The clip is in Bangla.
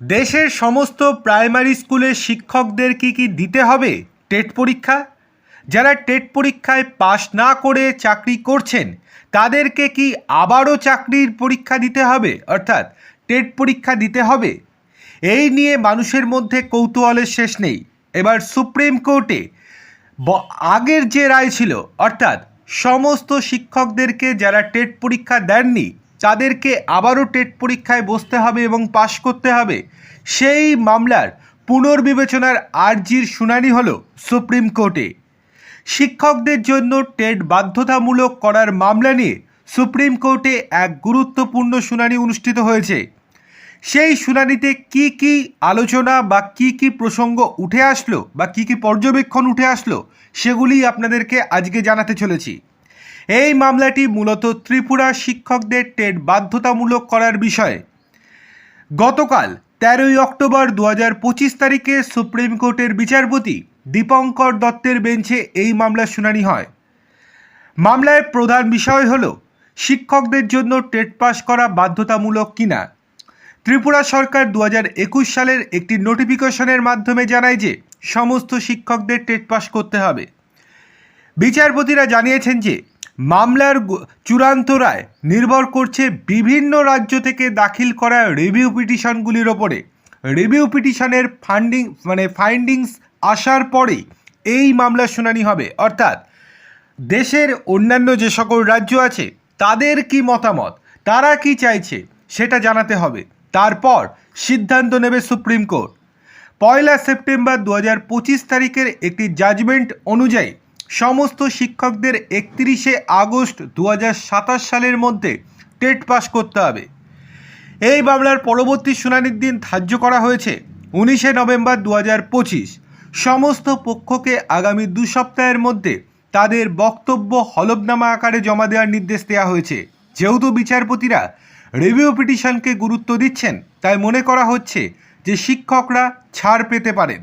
দেশের সমস্ত প্রাইমারি স্কুলের শিক্ষকদের কি কি দিতে হবে? টেট পরীক্ষা? যারা টেট পরীক্ষায় পাশ না করে চাকরি করছেন, তাদেরকে কি আবারও চাকরির পরীক্ষা দিতে হবে? অর্থাৎ টেট পরীক্ষা দিতে হবে? এই নিয়ে মানুষের মধ্যে কৌতূহলের শেষ নেই। এবার সুপ্রিম কোর্টে আগের যে রায় ছিল, অর্থাৎ সমস্ত শিক্ষকদেরকে যারা টেট পরীক্ষা দেননি তাদেরকে আবারও টেট পরীক্ষায় বসতে হবে এবং পাশ করতে হবে, সেই মামলার পুনর্বিবেচনার আর্জির শুনানি হলো সুপ্রিম কোর্টে। শিক্ষকদের জন্য টেট বাধ্যতামূলক করার মামলা নিয়ে সুপ্রিম কোর্টে এক গুরুত্বপূর্ণ শুনানি অনুষ্ঠিত হয়েছে। সেই শুনানিতে কি কি আলোচনা বা কি কি প্রসঙ্গ উঠে আসলো বা কি কি পর্যবেক্ষণ উঠে আসলো, সেগুলি আপনাদেরকে আজকে জানাতে চলেছি। এই মামলাটি মূলত ত্রিপুরা শিক্ষকদের টেট বাধ্যতামূলক করার বিষয়ে। গতকাল তেরোই অক্টোবর দু পঁচিশ তারিখে সুপ্রিম কোর্টের বিচারপতি দীপঙ্কর দত্তের বেঞ্চে এই মামলার শুনানি হয়। মামলায় প্রধান বিষয় হল, শিক্ষকদের জন্য টেট পাস করা বাধ্যতামূলক কিনা? ত্রিপুরা সরকার দু সালের একটি নোটিফিকেশনের মাধ্যমে জানায় যে, সমস্ত শিক্ষকদের টেট পাস করতে হবে। বিচারপতিরা জানিয়েছেন যে মামলার চূড়ান্ত রায় নির্ভর করছে বিভিন্ন রাজ্য থেকে দাখিল করা রিভিউ পিটিশনগুলির ওপরে। রিভিউ পিটিশনের ফান্ডিং মানে ফাইন্ডিংস আসার পরে এই মামলার শুনানি হবে। অর্থাৎ দেশের অন্যান্য যে সকল রাজ্য আছে, তাদের কি মতামত? তারা কি চাইছে? সেটা জানাতে হবে। তারপর সিদ্ধান্ত নেবে সুপ্রিম কোর্ট। পয়লা সেপ্টেম্বর দু হাজার পঁচিশ তারিখের একটি জাজমেন্ট অনুযায়ী সমস্ত শিক্ষকদের একত্রিশে আগস্ট দু হাজার সাতাশ সালের মধ্যে টেট পাস করতে হবে। এই মামলার পরবর্তী শুনানির দিন ধার্য করা হয়েছে উনিশে নভেম্বর দু হাজার পঁচিশ। সমস্ত পক্ষকে আগামী দু সপ্তাহের মধ্যে তাদের বক্তব্য হলফনামা আকারে জমা দেওয়ার নির্দেশ দেওয়া হয়েছে। যেহেতু বিচারপতিরা রিভিউ পিটিশনকে গুরুত্ব দিচ্ছেন, তাই মনে করা হচ্ছে যে শিক্ষকরা ছাড় পেতে পারেন।